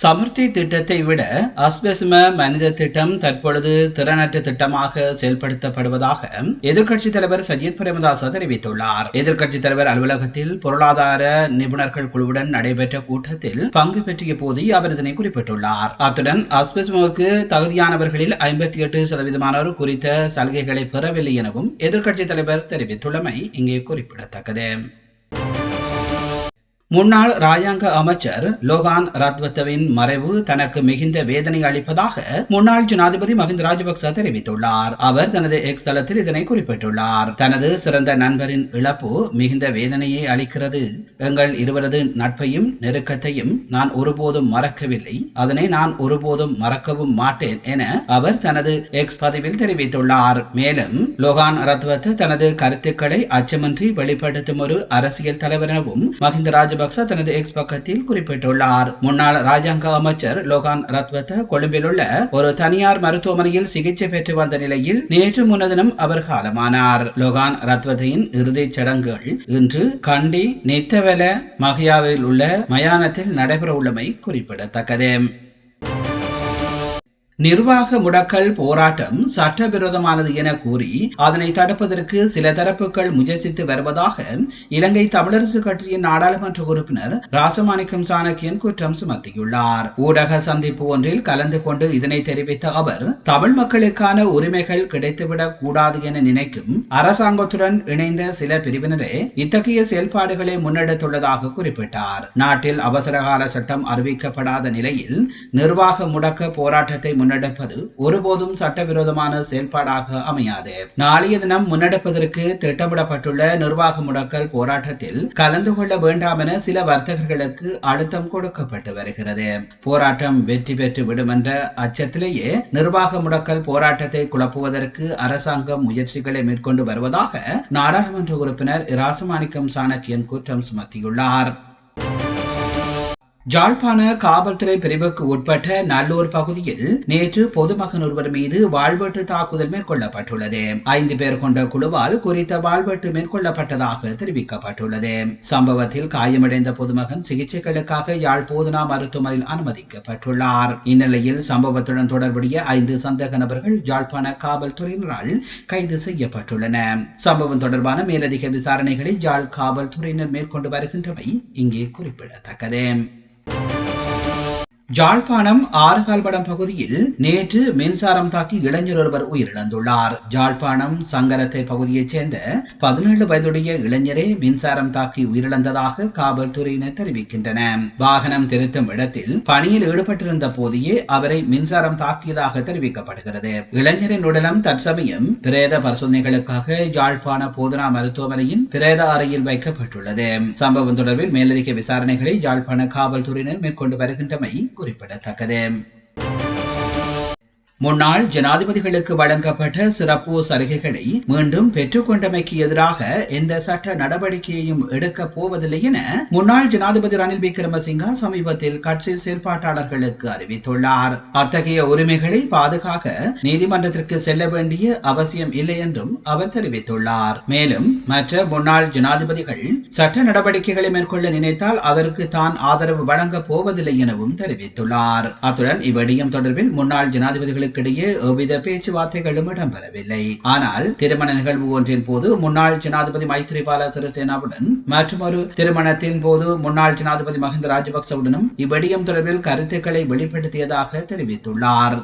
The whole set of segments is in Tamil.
சமர்த்தி திட்டத்தை விட அஸ்பெஸ்ம மனித திட்டம் தற்பொழுது திறனற்ற திட்டமாக செயல்படுத்தப்படுவதாக எதிர்க்கட்சி தலைவர் சஜித் பிரேமதாச தெரிவித்துள்ளார். எதிர்க்கட்சி தலைவர் அலுவலகத்தில் பொருளாதார நிபுணர்கள் குழுவுடன் நடைபெற்ற கூட்டத்தில் பங்கு பெற்றிய போது அவர் இதனை குறிப்பிட்டுள்ளார். அத்துடன் அஸ்பெஸ்முக்கு தகுதியானவர்களில் ஐம்பத்தி எட்டு சதவீதமானோர் குறித்த சலுகைகளை பெறவில்லை எனவும் எதிர்க்கட்சி தலைவர் தெரிவித்துள்ளமை இங்கே குறிப்பிடத்தக்கது. முன்னாள் ராஜாங்க அமைச்சர் லோகான் ராத்வத்தவின் மறைவு தனக்கு மிகுந்த வேதனை அளிப்பதாக முன்னாள் ஜனாதிபதி மஹிந்த ராஜபக்ச தெரிவித்துள்ளார். அவர் தனது எக்ஸ் தளத்தில் இதனை குறிப்பிட்டுள்ளார். தனது சிறந்த நண்பரின் இழப்பு மிகுந்த வேதனையை அளிக்கிறது. எங்கள் இருவரது நட்பையும் நெருக்கத்தையும் நான் ஒருபோதும் மறக்கவில்லை. அதனை நான் ஒருபோதும் மறக்கவும் மாட்டேன் என அவர் தனது எக்ஸ் பதிவில் தெரிவித்துள்ளார். மேலும் லோகான் ரத்வத் தனது கருத்துக்களை அச்சமின்றி வெளிப்படுத்தும் ஒரு அரசியல் தலைவர் எனவும் மஹிந்த ராஜபக்ச ராஜபக்ச தனது எக்ஸ் பக்கத்தில் குறிப்பிட்டுள்ளார். முன்னாள் ராஜாங்க அமைச்சர் லோகான் ரத்வத்த கொழும்பில் உள்ள ஒரு தனியார் மருத்துவமனையில் சிகிச்சை பெற்று வந்த நிலையில் நேற்று முன்னதினம் அவர் காலமானார். லோகான் ரத்வதையின் இறுதிச் சடங்குகள் இன்று கண்டி நெத்தவல மகியாவில் உள்ள மயானத்தில் நடைபெற உள்ளமை குறிப்பிடத்தக்கது. நிர்வாக முடக்கல் போராட்டம் சட்டவிரோதமானது என கூறி அதனை தடுப்பதற்கு சில தரப்புகள் முயற்சித்து வருவதாக இலங்கை தமிழரசு கட்சியின் நாடாளுமன்ற உறுப்பினர் ராசமாணிக்கம் சாணக்கியன் குற்றம் சுமத்தியுள்ளார். ஊடக சந்திப்பு ஒன்றில் கலந்து கொண்டு இதனை தெரிவித்த அவர் தமிழ் மக்களுக்கான உரிமைகள் கிடைத்துவிடக் கூடாது என நினைக்கும் அரசாங்கத்துடன் இணைந்த சில பிரிவினரே இத்தகைய செயல்பாடுகளை முன்னெடுத்துள்ளதாக குறிப்பிட்டார். நாட்டில் அவசரகால சட்டம் அறிவிக்கப்படாத நிலையில் நிர்வாக முடக்க போராட்டத்தை முன்னெடுப்பது ஒருபோதும் சட்டவிரோதமான செயல்பாடாக அமையாது. நாளைய தினம் முன்னெடுப்பதற்கு திட்டமிடப்பட்டுள்ள நிர்வாக முடக்கல் போராட்டத்தில் கலந்து கொள்ள வேண்டாம் என சில வர்த்தகர்களுக்கு அழுத்தம் கொடுக்கப்பட்டு வருகிறது. போராட்டம் வெற்றி பெற்று விடும் என்ற அச்சத்திலேயே நிர்வாக முடக்கல் போராட்டத்தை குழப்புவதற்கு அரசாங்கம் முயற்சிகளை மேற்கொண்டு வருவதாக நாடாளுமன்ற உறுப்பினர் இராசமாணிக்கம் சாணக்கியன் குற்றம் சுமத்தியுள்ளார். ஜாழ்ப்பாண காவல்துறை பிரிவுக்கு உட்பட்ட நல்லூர் பகுதியில் நேற்று பொதுமகன் ஒருவர் மீது வாழ்வெட்டு தாக்குதல் மேற்கொள்ளப்பட்டுள்ளது. ஐந்து பேர் கொண்ட குழுவால் குறித்த வாழ்வெட்டு மேற்கொள்ளப்பட்டதாக தெரிவிக்கப்பட்டுள்ளது. சம்பவத்தில் காயமடைந்த பொதுமகன் சிகிச்சைகளுக்காக யாழ் போதனா மருத்துவமனையில் அனுமதிக்கப்பட்டுள்ளார். இந்நிலையில் சம்பவத்துடன் தொடர்புடைய ஐந்து சந்தேக நபர்கள் ஜாழ்ப்பாண காவல்துறையினரால் கைது செய்யப்பட்டுள்ளன. சம்பவம் தொடர்பான மேலதிக விசாரணைகளை ஜாழ் காவல்துறையினர் மேற்கொண்டு வருகின்றமை இங்கே குறிப்பிடத்தக்கது. Thank you ஜாழ்ப்பாணம் ஆறுகால்படம் பகுதியில் நேற்று மின்சாரம் தாக்கி இளைஞர் ஒருவர் உயிரிழந்துள்ளார். ஜாழ்ப்பாணம் சங்கரத்தை பகுதியைச் சேர்ந்த பதினேழு வயதுடைய இளைஞரே மின்சாரம் தாக்கி உயிரிழந்ததாக காவல்துறையினர் தெரிவிக்கின்றனர். வாகனம் திருத்தும் இடத்தில் பணியில் ஈடுபட்டிருந்த போதையே அவரை மின்சாரம் தாக்கியதாக தெரிவிக்கப்படுகிறது. இளைஞரின் உடலம் தற்சமயம் பிரேத பரிசோதனைகளுக்காக ஜாழ்ப்பாண போதனா மருத்துவமனையின் பிரேத அறையில் வைக்கப்பட்டுள்ளது. சம்பவம் தொடர்பில் மேலதிக விசாரணைகளை ஜாழ்ப்பாண காவல்துறையினர் மேற்கொண்டு வருகின்றமை குறிப்பிடத்தக்கது. முன்னாள் ஜனாதிபதிகளுக்கு வழங்கப்பட்ட சிறப்பு சலுகைகளை மீண்டும் பெற்றுக்கொண்டமைக்கு எதிராக எந்த சட்ட நடவடிக்கையையும் எடுக்கப் போவதில்லை என முன்னாள் ஜனாதிபதி ரணில் விக்ரமசிங்கா சமீபத்தில் கட்சி செயற்பாட்டாளர்களுக்கு அறிவித்துள்ளார். அத்தகைய உரிமைகளை பாதுகாக்க நீதிமன்றத்திற்கு செல்ல வேண்டிய அவசியம் இல்லை என்றும் அவர் தெரிவித்துள்ளார். மேலும் மற்ற முன்னாள் ஜனாதிபதிகள் சட்ட நடவடிக்கைகளை மேற்கொள்ள நினைத்தால் அதற்கு தான் ஆதரவு வழங்கப் போவதில்லை எனவும் தெரிவித்துள்ளார். அத்துடன் இவ்விடயம் தொடர்பில் முன்னாள் ஜனாதிபதிகளுக்கு இருவருக்கிடையே எவ்வித பேச்சுவார்த்தைகளும் இடம்பெறவில்லை. ஆனால் திருமண நிகழ்வு ஒன்றின் போது முன்னாள் ஜனாதிபதி மைத்ரிபால சிறிசேனாவுடன் மற்றொரு திருமணத்தின் போது முன்னாள் ஜனாதிபதி மஹிந்த ராஜபக்சவுடனும் இவ்விடயம் தொடர்பில் கருத்துக்களை வெளிப்படுத்தியதாக தெரிவித்துள்ளார்.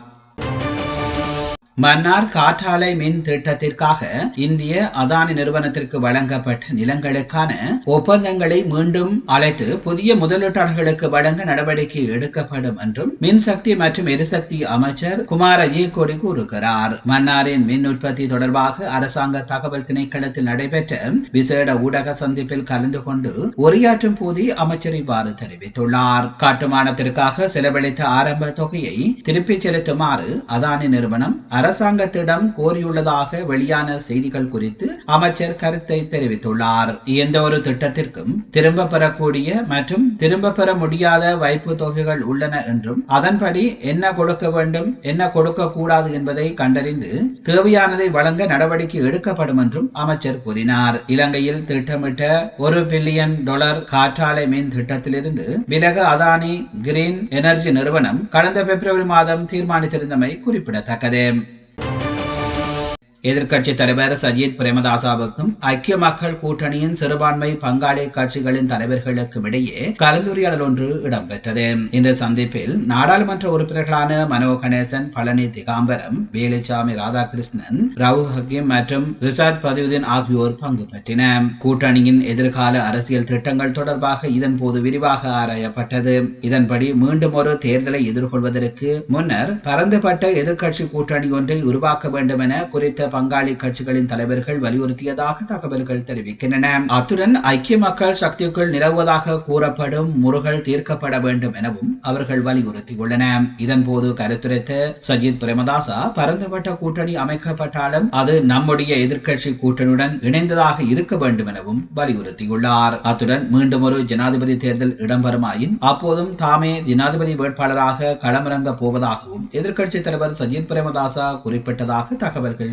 மன்னார் காற்றாலை மின் திட்டத்திற்காக இந்திய அதானி நிறுவனத்திற்கு வழங்கப்பட்ட நிலங்களுக்கான ஒப்பந்தங்களை மீண்டும் அழைத்து புதிய முதலீட்டாளர்களுக்கு வழங்க நடவடிக்கை எடுக்கப்படும் என்றும் மின்சக்தி மற்றும் எரிசக்தி அமைச்சர் குமார் அஜயகோடி கூறுகிறார். மன்னாரின் மின் உற்பத்தி தொடர்பாக அரசாங்க தகவல் திணைக்களத்தில் நடைபெற்ற விசேட ஊடக சந்திப்பில் கலந்து கொண்டு உரையாற்றும் போதே அமைச்சர் இவ்வாறு தெரிவித்துள்ளார். கட்டுமானத்திற்காக செலவழித்த ஆரம்ப தொகையை திருப்பிச் செலுத்துமாறு அதானி நிறுவனம் அரசாங்கத்திடம் கோரியுள்ளதாக வெளியான செய்திகள் குறித்து அமைச்சர் கருத்தை தெரிவித்துள்ளார். எந்த ஒரு திட்டத்திற்கும் திரும்ப பெறக்கூடிய மற்றும் திரும்ப பெற முடியாத வைப்பு தொகைகள் உள்ளன என்றும் அதன்படி என்ன கொடுக்க வேண்டும் என்ன கொடுக்க கூடாது என்பதை கண்டறிந்து தேவையானதை வழங்க நடவடிக்கை எடுக்கப்படும் என்றும் அமைச்சர் கூறினார். இலங்கையில் திட்டமிட்ட ஒரு பில்லியன் டாலர் காற்றாலை மின் திட்டத்திலிருந்து விலக அதானி கிரீன் எனர்ஜி நிறுவனம் கடந்த பிப்ரவரி மாதம் தீர்மானித்திருந்தமை குறிப்பிடத்தக்கது. எதிர்க்கட்சி தலைவர் சஜித் பிரேமதாசாவுக்கும் ஐக்கிய மக்கள் கூட்டணியின் சிறுபான்மை பங்காளி கட்சிகளின் தலைவர்களுக்கும் இடையே கலந்துரையாடல் ஒன்று இடம்பெற்றது. இந்த சந்திப்பில் நாடாளுமன்ற உறுப்பினர்களான மனோ கணேசன் பழனி திகாம்பரம் வேலுச்சாமி ராதாகிருஷ்ணன் ரவு ஹக்கீம் மற்றும் ரிசாத் பதிவுதீன் ஆகியோர் பங்கு பெற்றனர். கூட்டணியின் எதிர்கால அரசியல் திட்டங்கள் தொடர்பாக இதன் போது விரிவாக ஆராயப்பட்டது. இதன்படி மீண்டும் ஒரு தேர்தலை எதிர்கொள்வதற்கு முன்னர் பரந்துபட்ட எதிர்க்கட்சி கூட்டணி ஒன்றை உருவாக்க வேண்டும் என குறித்த பங்காளி கட்சிகளின் தலைவர்கள் வலியுறுத்தியதாக தகவல்கள் தெரிவிக்கின்றன. அத்துடன் ஐக்கிய மக்கள் சக்திக்குள் நிலவுவதாக கூறப்படும் முருகல் தீர்க்கப்பட வேண்டும் எனவும் அவர்கள் வலியுறுத்தியுள்ளன. இதன்போது கருத்துரைத்த சஜித் பிரேமதாசா பரந்துபட்ட கூட்டணி அமைக்கப்பட்டாலும் அது நம்முடைய எதிர்க்கட்சி கூட்டணியுடன் இணைந்ததாக இருக்க வேண்டும் எனவும் வலியுறுத்தியுள்ளார். அத்துடன் மீண்டும் ஒரு ஜனாதிபதி தேர்தல் இடம்பெறுமாயின் அப்போதும் தாமே ஜனாதிபதி வேட்பாளராக களமிறங்க போவதாகவும் எதிர்க்கட்சி தலைவர் சஜித் பிரேமதாசா குறிப்பிட்டதாக தகவல்கள்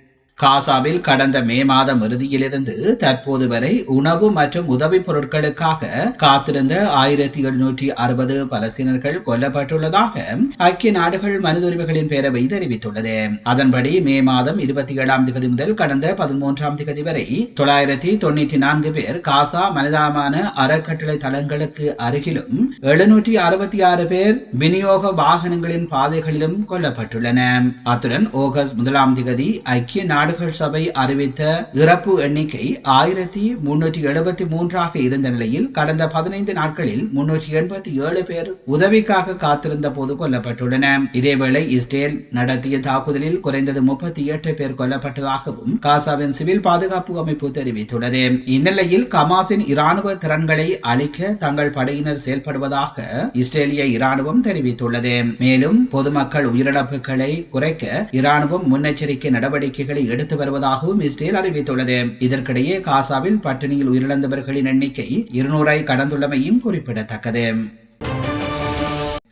காசாவில் கடந்த மே மாதம் இறுதியிலிருந்து தற்போது வரை உணவு மற்றும் உதவிப் பொருட்களுக்காக காத்திருந்த ஆயிரத்தி எழுநூற்றி அறுபது பலஸ்தீனர்கள் கொல்லப்பட்டுள்ளதாக ஐக்கிய நாடுகள் மனித உரிமைகளின் பேரவை தெரிவித்துள்ளது. அதன்படி மே மாதம் இருபத்தி ஏழாம் தேதி முதல் கடந்த பதிமூன்றாம் தேதி வரை தொள்ளாயிரத்தி தொண்ணூற்றி நான்கு பேர் காசா மனிதாமான அறக்கட்டளை தளங்களுக்கு அருகிலும் எழுநூற்றி அறுபத்தி ஆறு பேர் விநியோக வாகனங்களின் பாதைகளிலும் கொல்லப்பட்டுள்ளன அத்துடன் ஆகஸ்ட் முதலாம் திகதி ஐக்கிய நாடு நாடுகள் சபை அறிவித்த இறப்பு எண்ணிக்கை ஆயிரத்தி முன்னூற்றி எழுபத்தி மூன்றாக இருந்த நிலையில் கடந்த பதினைந்து நாட்களில் முன்னூற்றி எண்பத்தி ஏழு பேர் உதவிக்காக காத்திருந்த போது கொல்லப்பட்டுள்ளன. இதேவேளை இஸ்ரேல் நடத்திய தாக்குதலில் குறைந்தது முப்பத்தி எட்டு பேர் கொல்லப்பட்டதாகவும் காசாவின் சிவில் பாதுகாப்பு அமைப்பு தெரிவித்துள்ளது. இந்நிலையில் கமாஸின் இராணுவ திறன்களை அழிக்க தங்கள் படையினர் செயல்படுவதாக இஸ்ரேலிய இராணுவம் தெரிவித்துள்ளது. மேலும் பொதுமக்கள் உயிரிழப்புகளை குறைக்க இராணுவம் முன்னெச்சரிக்கை நடவடிக்கைகளை எடுத்து வருவதாகவும் இஸ்ரேல் அறிவித்துள்ளது. இதற்கிடையே காசாவில் பட்டினியில் உயிரிழந்தவர்களின் எண்ணிக்கை இருநூறை கடந்துள்ளமையும் குறிப்பிடத்தக்கது.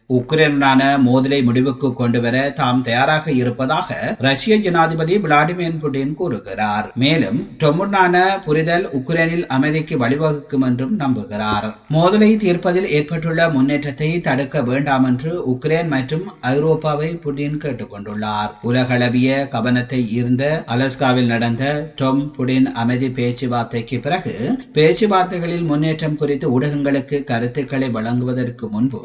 உக்ரைனுடனான மோதலை முடிவுக்கு கொண்டுவர தாம் தயாராக இருப்பதாக ரஷ்ய ஜனாதிபதி விளாடிமிர் புடின் கூறுகிறார். மேலும் டொமுடனான புரிதல் உக்ரைனில் அமைதிக்கு வழிவகுக்கும் என்றும் நம்புகிறார். மோதலை தீர்ப்பதில் ஏற்பட்டுள்ள முன்னேற்றத்தை தடுக்க வேண்டாம் என்று உக்ரைன் மற்றும் ஐரோப்பாவை புடின் கேட்டுக்கொண்டுள்ளார் உலகளவிய கவனத்தை ஈர்ந்த அலஸ்காவில் நடந்த டொம் புடின் அமைதி பேச்சுவார்த்தைக்கு பிறகு பேச்சுவார்த்தைகளில் முன்னேற்றம் குறித்து ஊடகங்களுக்கு கருத்துக்களை வழங்குவதற்கு முன்பு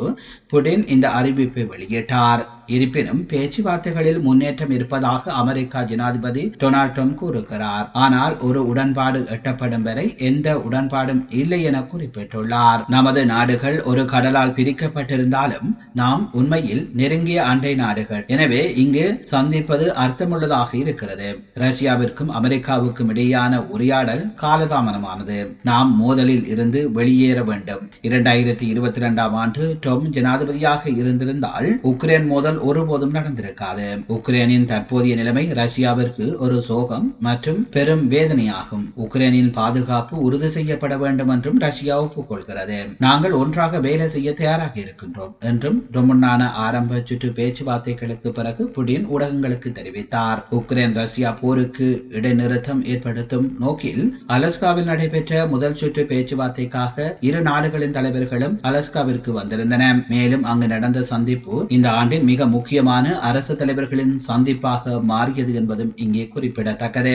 புடின் இந்த அறிவிப்பை வெளியிட்டார். இருப்பினும் பேச்சுவார்த்தைகளில் முன்னேற்றம் இருப்பதாக அமெரிக்கா ஜனாதிபதி டொனால்ட் ட்ரம்ப் கூறுகிறார். ஆனால் ஒரு உடன்பாடு எட்டப்படும் வரை எந்த உடன்பாடும் இல்லை என குறிப்பிட்டுள்ளார். நமது நாடுகள் ஒரு கடலால் பிரிக்கப்பட்டிருந்தாலும் நாம் உண்மையில் நெருங்கிய அண்டை நாடுகள். எனவே இங்கு சந்திப்பது அர்த்தமுள்ளதாக இருக்கிறது. ரஷ்யாவிற்கும் அமெரிக்காவுக்கும் இடையான உரையாடல் காலதாமதமானது. நாம் மோதலில் இருந்து வெளியேற வேண்டும். இரண்டாயிரத்தி இருபத்தி இரண்டாம் ஆண்டு டொம் ஜனாதிபதியாக இருந்திருந்தால் உக்ரைன் மோதல் மோதல் ஒருபோதும் நடந்திருக்காது. உக்ரைனின் தற்போதைய நிலைமை ரஷ்யாவிற்கு ஒரு சோகம் மற்றும் பெரும் வேதனையாகும். உக்ரைனின் பாதுகாப்பு உறுதி செய்யப்பட வேண்டும் என்றும் ரஷ்யா ஒப்புக்கொள்கிறது. நாங்கள் ஒன்றாக வேலை செய்ய தயாராக இருக்கின்றோம் என்றும் ரொமுன்னான ஆரம்ப சுற்று பேச்சுவார்த்தைகளுக்கு பிறகு புடின் ஊடகங்களுக்கு தெரிவித்தார். உக்ரைன் ரஷ்யா போருக்கு இடைநிறுத்தம் ஏற்படுத்தும் நோக்கில் அலஸ்காவில் நடைபெற்ற முதல் சுற்று பேச்சுவார்த்தைக்காக இரு நாடுகளின் தலைவர்களும் அலஸ்காவிற்கு வந்திருந்தன மேலும் அங்கு நடந்த சந்திப்பு இந்த ஆண்டின் மிக முக்கியமான அரசு தலைவர்களின் சந்திப்பாக மாறியது என்பதும் இங்கே குறிப்பிடத்தக்கது.